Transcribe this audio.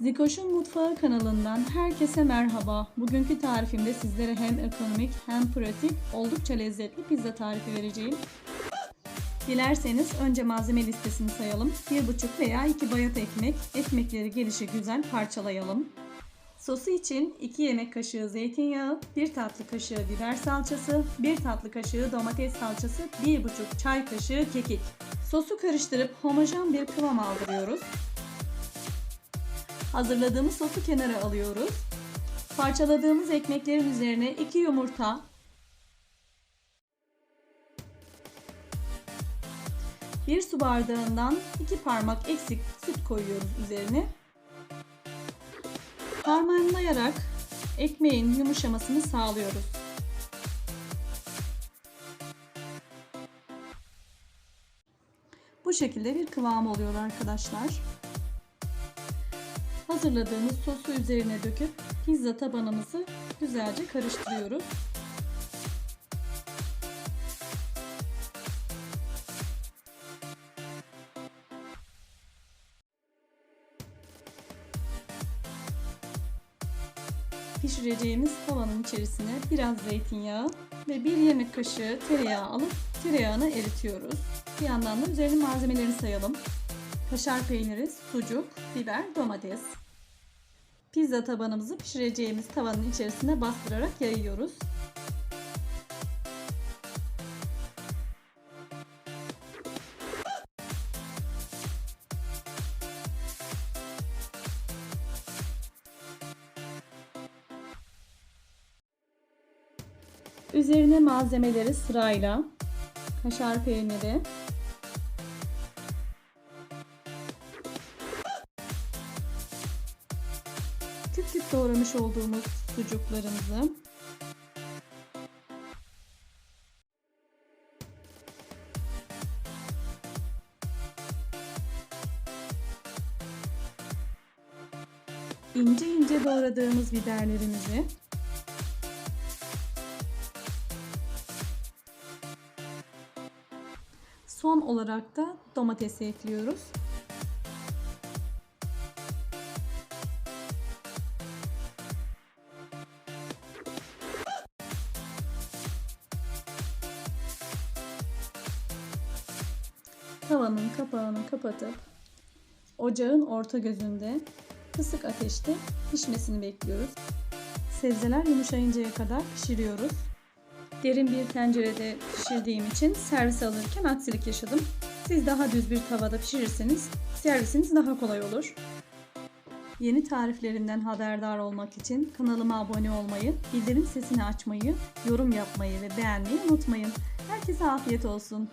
Zikoş'un Mutfağı kanalından herkese merhaba. Bugünkü tarifimde sizlere hem ekonomik hem pratik oldukça lezzetli pizza tarifi vereceğim. Dilerseniz önce malzeme listesini sayalım. 1,5 veya 2 bayat ekmek, ekmekleri gelişi güzel parçalayalım. Sosu için 2 yemek kaşığı zeytinyağı, 1 tatlı kaşığı biber salçası, 1 tatlı kaşığı domates salçası, 1,5 çay kaşığı kekik. Sosu karıştırıp homojen bir kıvam aldırıyoruz. Hazırladığımız sosu kenara alıyoruz. Parçaladığımız ekmeklerin üzerine 2 yumurta, bir su bardağından 2 parmak eksik süt koyuyoruz üzerine. Harmanlayarak ekmeğin yumuşamasını sağlıyoruz. Bu şekilde bir kıvam oluyor arkadaşlar. Hazırladığımız sosu üzerine döküp pizza tabanımızı güzelce karıştırıyoruz. Pişireceğimiz tavanın içerisine biraz zeytinyağı ve bir yemek kaşığı tereyağı alıp tereyağını eritiyoruz. Bir yandan da üzerine malzemeleri sayalım. Kaşar peyniri, sucuk, biber, domates. Pizza tabanımızı pişireceğimiz tavanın içerisine bastırarak yayıyoruz. Üzerine malzemeleri sırayla kaşar peyniri, küp küp doğramış olduğumuz sucuklarımızı ince ince doğradığımız biberlerimizi Son olarak da domatesi ekliyoruz. Tavanın kapağını kapatıp ocağın orta gözünde kısık ateşte pişmesini bekliyoruz. Sebzeler yumuşayıncaya kadar pişiriyoruz. Derin bir tencerede pişirdiğim için servis alırken aksilik yaşadım. Siz daha düz bir tavada pişirirseniz servisiniz daha kolay olur. Yeni tariflerimden haberdar olmak için kanalıma abone olmayı, bildirim sesini açmayı, yorum yapmayı ve beğenmeyi unutmayın. Herkese afiyet olsun.